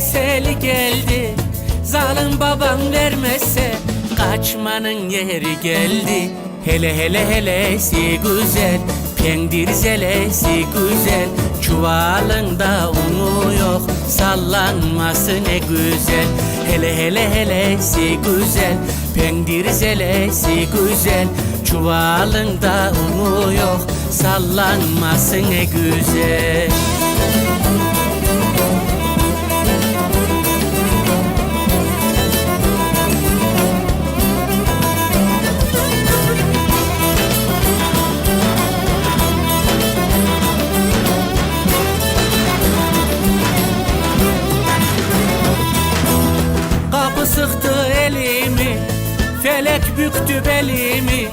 seli geldi. Zalim baban vermezse Kaçmanın yeri geldi. Hele hele helesi güzel Pendir zelesi güzel. Çuvalında unu yok Sallanması ne güzel. Hele hele helesi güzel Pendir zelesi güzel. Çuvalında unu yok Sallanması ne güzel Felek büktü belimi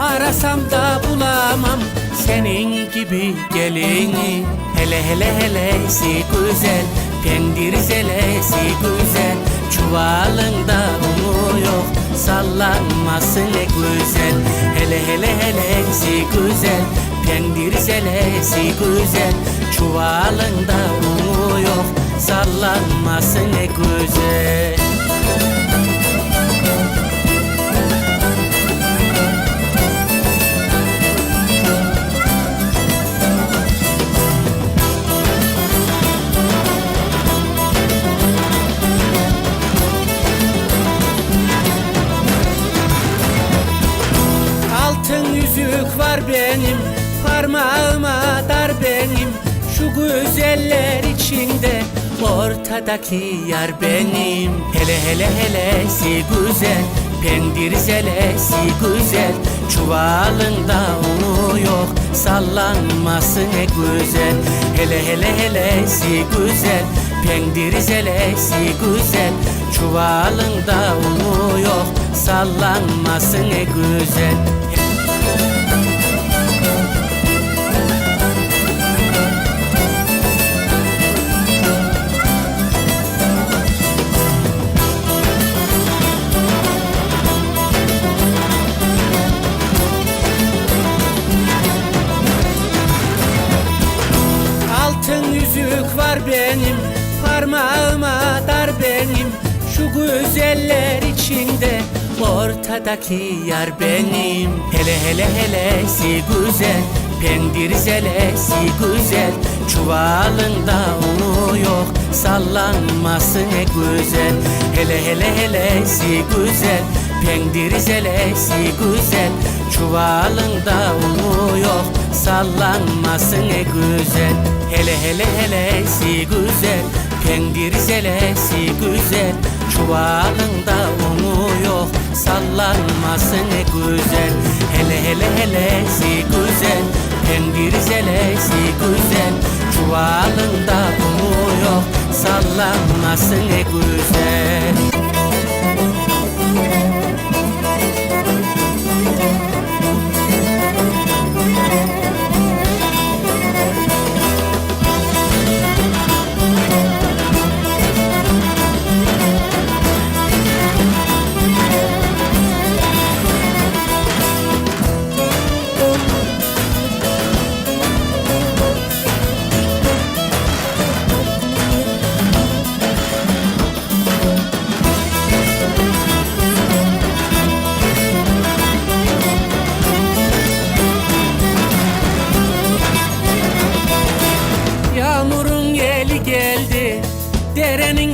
Arasam da bulamam. Senin gibi gelini Hele hele helesi güzel. Pendir zelesi güzel Çuvalında unu yok. Sallanması ne güzel Hele hele helesi güzel. Pendir zelesi güzel Çuvalında unu yok. Sallanması ne güzel var benim Parmağıma dar benim. Şu güzeller içinde Ortadaki yar benim. Hele hele helesi güzel Pendir zelesi güzel. Çuvalında unu yok Sallanması ne güzel. Hele hele helesi güzel Pendir zelesi güzel. Çuvalında unu yok Sallanması ne güzel var benim Parmağıma dar benim. Şu güzeller içinde Ortadaki yar benim. Hele hele helesi güzel Pendir zelesi güzel. Çuvalında unu yok Sallanması ne güzel. Hele hele helesi güzel Pendir zelesi güzel Çuvalında unu yok Sallanması ne güzel. Hele hele helesi güzel. Pendir zelesi güzel Çuvalında unu yok Sallanması ne güzel. Hele hele helesi güzel. Pendir zelesi güzel Çuvalında unu yok Sallanması ne güzel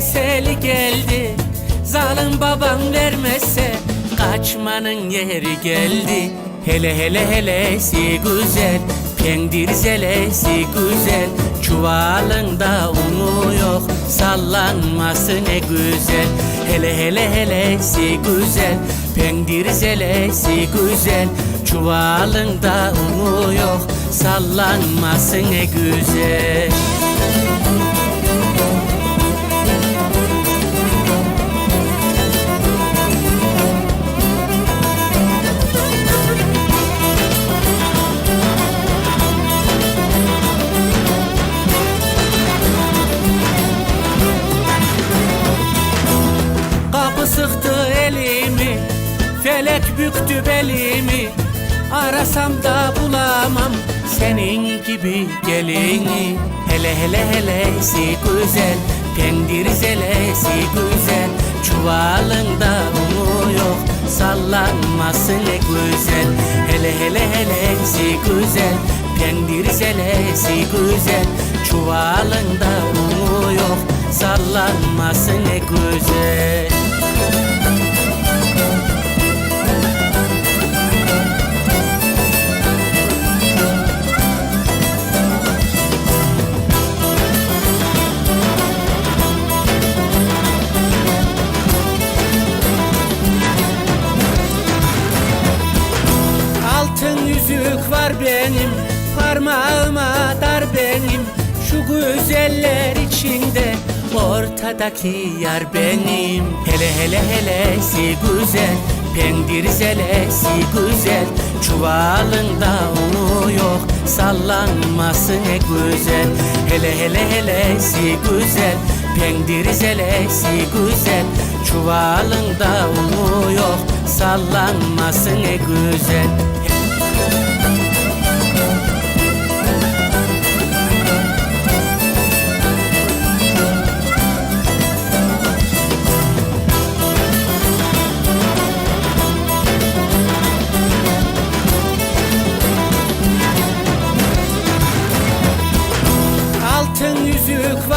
Seli geldi. Zalim baban vermezse Kaçmanın yeri geldi. Hele hele helesi güzel Pendir zelesi güzel. Çuvalında unu yok Sallanması ne güzel. Hele hele helesi güzel Pendir zelesi güzel. Çuvalında unu yok Sallanması ne güzel belimi Arasam da bulamam. Senin gibi gelini Hele hele helesi güzel Pendir zelesi güzel. Çuvalında unu yok Sallanması ne güzel. Hele hele helesi güzel Pendir zelesi güzel. Çuvalında unu yok Sallanması ne güzel güzeller içinde Ortadaki yar benim. Hele hele helesi güzel Pendir zelesi güzel. Çuvalında unu yok Sallanması ne güzel. Hele hele helesi güzel Pendir zelesi güzel. Çuvalında unu yok Sallanması ne güzel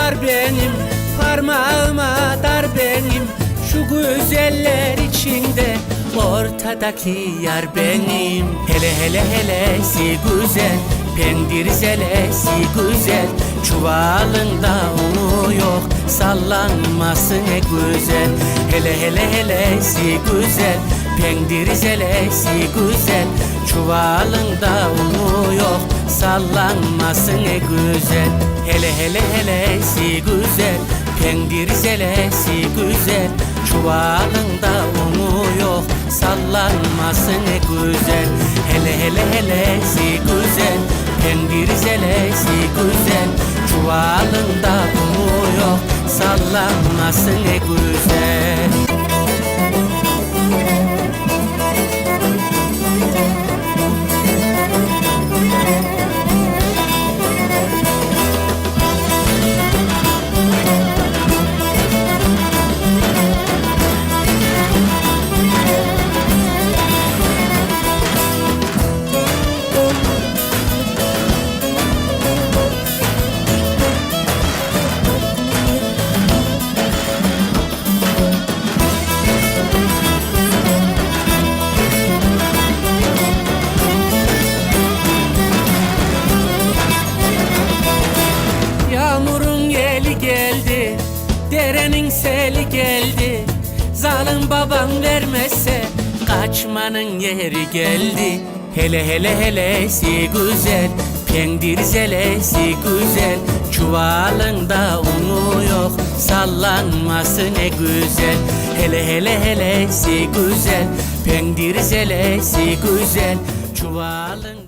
var benim Parmağıma dar benim. Şu güzeller içinde Ortadaki yar benim. Hele hele helesi güzel Pendir zelesi güzel. Çuvalında unu yok Sallanması ne güzel. Hele hele helesi güzel Pendir zelesi güzel. Çuvalında unu yok Sallanması ne güzel. Hele hele helesi güzel. Pendir zelesi güzel. Çuvalında unu yok Sallanması ne güzel. Hele hele helesi güzel. Pendir zelesi güzel. Çuvalında unu yok Sallanması ne güzel Derenin seli geldi. Zalim babam vermezse Kaçmanın yeri geldi. Hele hele helesi güzel Pendir zelesi güzel. Çuvalında unu yok Sallanması ne güzel. Hele hele helesi güzel Pendir zelesi güzel. Çuvalında